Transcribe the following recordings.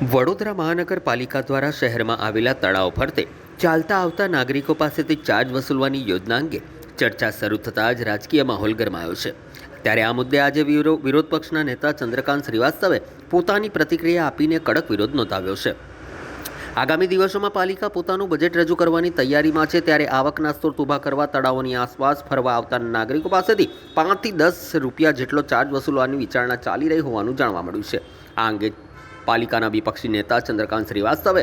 વડોદરા મહાનગરપાલિકા દ્વારા શહેરમાં આવેલા તળાવ ફરતે ચાલતા આવતા નાગરિકો પાસેથી ચાર્જ વસૂલવાની યોજના અંગે ચર્ચા શરૂ થતાં જ રાજકીય માહોલ ગરમાયો છે. ત્યારે આ મુદ્દે આજે વિરોધ પક્ષના નેતા ચંદ્રકાંત શ્રીવાસ્તવે પોતાની પ્રતિક્રિયા આપીને કડક વિરોધ નોંધાવ્યો છે. આગામી દિવસોમાં પાલિકા પોતાનું બજેટ રજૂ કરવાની તૈયારીમાં છે ત્યારે આવકના સ્ત્રોત ઊભા કરવા, તળાવોની આસપાસ ફરવા આવતા નાગરિકો પાસેથી પાંચથી દસ રૂપિયા જેટલો ચાર્જ વસૂલવાની વિચારણા ચાલી રહી હોવાનું જાણવા મળ્યું છે. આ અંગે પાલિકાના વિપક્ષી નેતા ચંદ્રકાંત શ્રીવાસ્તવે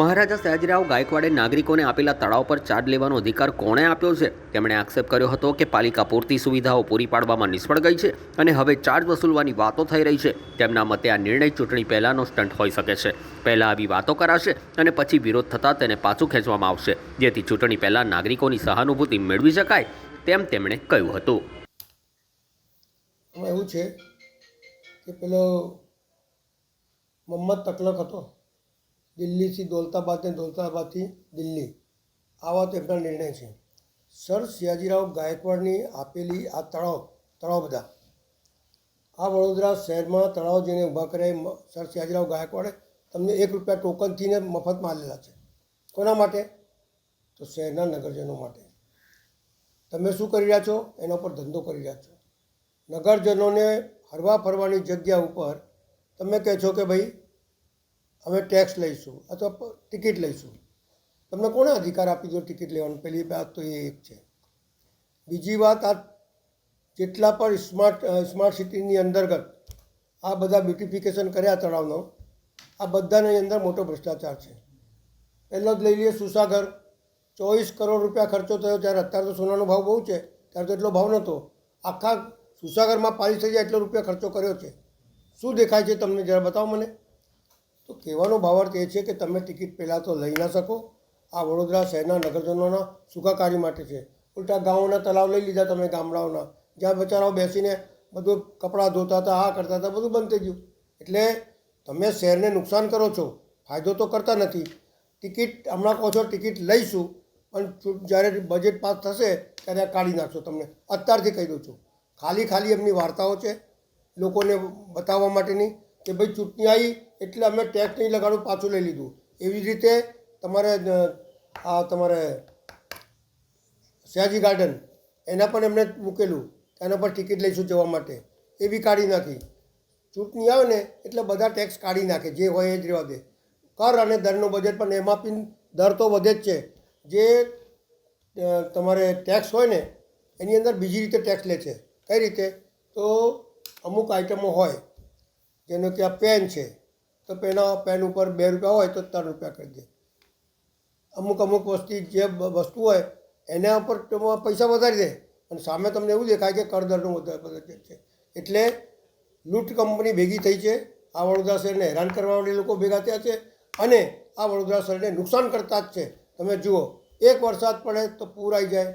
મહારાજા સયાજીરાવ ગાયકવાડે નાગરિકોને આપેલા તળાવ પર ચાર્જ લેવાનો અધિકાર કોણે આપ્યો છે? તેમણે આક્ષેપ કર્યો હતો કે પાલિકા પૂરતી સુવિધાઓ પૂરી પાડવામાં નિષ્ફળ ગઈ છે અને હવે ચાર્જ વસૂલવાની વાતો થઈ રહી છે. તેમના મતે આ નિર્ણય ચૂંટણી પહેલાંનો સ્ટન્ટ હોઈ શકે છે. પહેલાં આવી વાતો કરાશે અને પછી વિરોધ થતાં તેને પાછું ખેંચવામાં આવશે, જેથી ચૂંટણી પહેલાં નાગરિકોની સહાનુભૂતિ મેળવી શકાય તેમ તેમણે કહ્યું હતું. એવું છે કે પેલો મોહમ્મદ તકલક હતો. દિલ્હીથી દોલતાબાદ ને દોલતાબાદથી દિલ્હી. આવા તેમના નિર્ણય છે. સર સયાજીરાવ ગાયકવાડની આપેલી આ તળાવ તળાવ બધા. આ વડોદરા શહેરમાં તળાવ જેને ઊભા કર્યા સર સયાજીરાવ ગાયકવાડે તમને એક રૂપિયા ટોકનથી મફતમાં આલેલા છે. કોના માટે? તો શહેરના નગરજનો માટે. તમે શું કરી રહ્યા છો? એના ઉપર ધંધો કરી રહ્યા છો. નગરજનોને હરવા ફરવાની જગ્યા ઉપર તમે કહે છો કે ભાઈ, અમે ટેક્સ લઈશું અથવા ટિકિટ લઈશું. તમને કોણે અધિકાર આપી દો ટિકિટ લેવાનું? પહેલી વાત તો એ એક છે. બીજી વાત, આ જેટલા પણ સ્માર્ટ સ્માર્ટ સિટીની અંતર્ગત આ બધા બ્યુટિફિકેશન કર્યા તળાવનો, આ બધાની અંદર મોટો ભ્રષ્ટાચાર છે. પહેલો જ લઈ લઈએ સુસાગર. ચોવીસ કરોડ રૂપિયા ખર્ચો થયો ત્યારે અત્યારે તો સોનાનો ભાવ બહુ છે. ત્યારે તો એટલો ભાવ નહોતો. આખા સુસાગરમાં પાલી થઈ જાય એટલો રૂપિયા ખર્ચો કર્યો છે. શું દેખાય છે તમને જરા બતાવો મને? તો કહેવાનો ભાવાર્થ એ છે કે તમે ટિકિટ પહેલાં તો લઈ ના શકો. આ વડોદરા શહેરના નગરજનોના સુખાકારી માટે છે. ઉલટા ગામોના તલાવ લઈ લીધા તમે ગામડાઓના. જ્યાં બચારાઓ બેસીને બધું કપડાં ધોતા હતા, આ કરતા હતા, બધું બંધ થઈ ગયું. એટલે તમે શહેરને નુકસાન કરો છો. ફાયદો તો કરતા નથી. ટિકિટ, હમણાં કહો છો ટિકિટ લઈશું, પણ જ્યારે બજેટ પાસ થશે ત્યારે કાઢી નાખશો તમને. અત્યારથી કહી દઉં છું. ખાલી ખાલી એમની વાર્તાઓ છે. લોકોને બતાવવા માટેની કે ભાઈ ચૂંટણી આવી એટલે અમે ટેક્સ નહીં લગાડું, પાછું લઈ લીધું. એવી રીતે તમારે આ તમારે સયાજી ગાર્ડન એના પણ એમણે મૂકેલું. એના પર ટિકિટ લઈશું જવા માટે. એ બી કાઢી નાખી. ચૂંટણી આવે ને એટલે બધા ટેક્સ કાઢી નાખે, જે હોય એ જ રહેવા દે. કર અને દરનું બજેટ પણ એમાં પણ દર તો વધે જ છે. જે તમારે ટેક્સ હોય ને, એની અંદર બીજી રીતે ટેક્સ લે છે. કઈ રીતે? તો અમુક આઇટમો હોય, જેનો કે આ પેન છે, તો પેના પેન ઉપર બે રૂપિયા હોય તો ત્રણ રૂપિયા કરી દે. અમુક અમુક વસ્તુ જે વસ્તુ હોય, એના ઉપર પૈસા વધારી દે. અને સામે તમને એવું દેખાય કે કરદરનું વધારે છે. એટલે લૂંટ કંપની ભેગી થઈ છે, આ વડોદરા શહેરને હેરાન કરવા માટે લોકો ભેગા થયા છે, અને આ વડોદરા શહેરને નુકસાન કરતા જ છે. તમે જુઓ, એક વરસાદ પડે તો પૂર આવી જાય,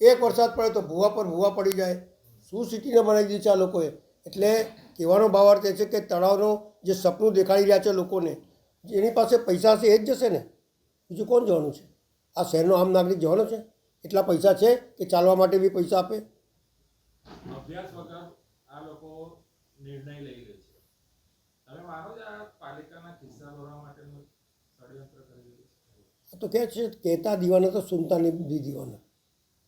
એક વરસાદ પડે તો ભૂવા પર ભૂવા પડી જાય. શું સિટીને બનાવી દીધી છે આ લોકોએ? એટલે કહેવાનો ભાવાર્થ એ છે કે તળાવનો જે સપનું દેખાડી રહ્યા છે લોકોને એની પાસે પૈસા હશે એ જ જશે ને? બીજું કોણ જવાનું છે? આ શહેરનો આમ નાગરિક જવાનો છે? એટલા પૈસા છે કે ચાલવા માટે બી પૈસા આપે? અભ્યાસ વગર આ લોકો નિર્ણય લઈ લે છે. તમે માનો છો આ પાલિકાના ખિસ્સા ભરવા માટેનું ષડયંત્ર કરી તો કહે છે કહેતા દીવાના તો સુનતા નહીં દીવાના.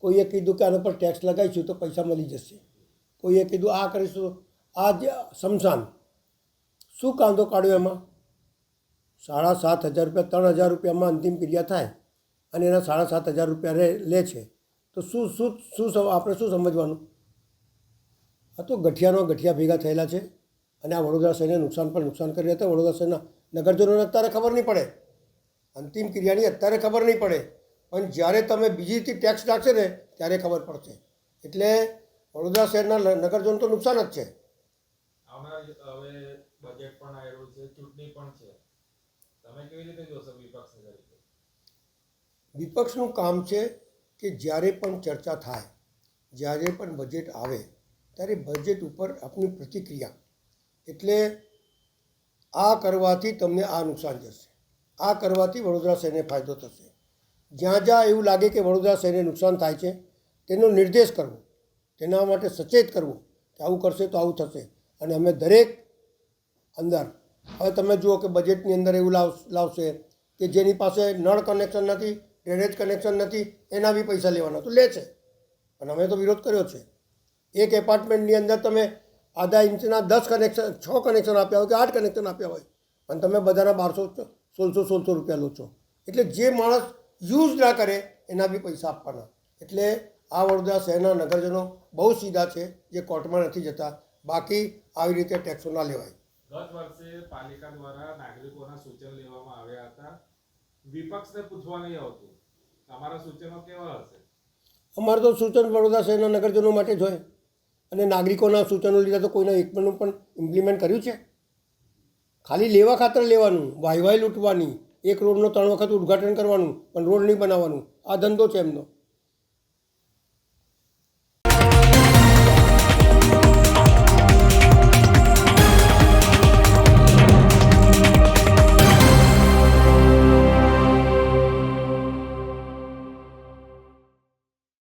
કોઈએ કીધું કે આના પર ટેક્સ લગાવીશું તો પૈસા મળી જશે. કોઈએ કીધું આ કરીશું આ જે સમસાન. શું કાંદો કાઢ્યો એમાં? સાડા સાત હજાર રૂપિયા, ત્રણ હજાર રૂપિયામાં અંતિમ ક્રિયા થાય અને એના સાડા સાત હજાર રૂપિયા લે છે. તો શું શું શું આપણે શું સમજવાનું? આ તો ગઠિયાનો ગઠિયા ભેગા થયેલા છે અને આ વડોદરા શહેરને નુકસાન પણ નુકસાન કરી હતા. વડોદરા શહેરના નગરજનોને અત્યારે ખબર નહીં પડે. અંતિમ ક્રિયાની અત્યારે ખબર નહીં પડે. પણ જ્યારે તમે બીજીથી ટેક્સ નાખશે ને, ત્યારે ખબર પડશે. એટલે વડોદરા શહેરના નગરજનો તો નુકસાન જ છે. આવનાર હવે બજેટ પણ આવ્યું છે, ચૂંટણી પણ છે. તમે કેવી રીતે જોશો વિપક્ષ તરીકે વિપક્ષનું કામ છે કે જ્યારે પણ ચર્ચા થાય, જ્યારે પણ બજેટ આવે, ત્યારે બજેટ ઉપર આપની પ્રતિક્રિયા. એટલે આ કરવાથી તમને આ નુકસાન જશે. આ કરવાથી વડોદરા શહેરને ફાયદો થશે. જ્યાં જ્યાં એવું લાગે કે વડોદરા શહેરને નુકસાન થાય છે, તેનો નિર્દેશ કરવો, તેના માટે સચેત કરવું, કે આવું કરશે તો આવું થશે. અને અમે દરેક અંદર, હવે તમે જુઓ કે બજેટની અંદર એવું લાવ, લાવશે કે જેની પાસે નળ કનેક્શન નથી ડ્રેનેજ કનેક્શન નથી, એના બી પૈસા લેવાના, તો લે છે. પણ અમે તો વિરોધ કર્યો છે. એક એપાર્ટમેન્ટની અંદર તમે આધા ઇંચના દસ કનેક્શન છ કનેક્શન આપ્યા હોય કે આઠ કનેક્શન આપ્યા હોય, પણ તમે બધાના બારસો સોળસો સોળસો રૂપિયા લો છો. એટલે જે માણસ યુઝ ના કરે, એના બી પૈસા આપવાના. એટલે આ વડોદરા શહેરના નગરજનો બહુ સીધા છે, જે કોર્ટમાં નથી જતા. બાકી આવી રીતે ટેક્સો ના લેવાય. ગત વર્ષે પાલિકા દ્વારા નાગરિકોના સૂચન લેવામાં આવ્યા હતા. વિપક્ષને પૂછવા નહીં આવતું. તમારા સૂચનો કેવા હશે? અમારે તો સૂચન વડોદરા શહેરના નગરજનો માટે જ હોય. અને નાગરિકોના સૂચનો લીધા તો કોઈના એક પણ ઇમ્પ્લિમેન્ટ કર્યું છે? ખાલી લેવા ખાતર લેવાનું વાય લૂંટવાની એક રોડનો ત્રણ વખત ઉદ્ઘાટન કરવાનું પણ રોડ નહીં બનાવવાનું. આ ધંધો છે એમનો.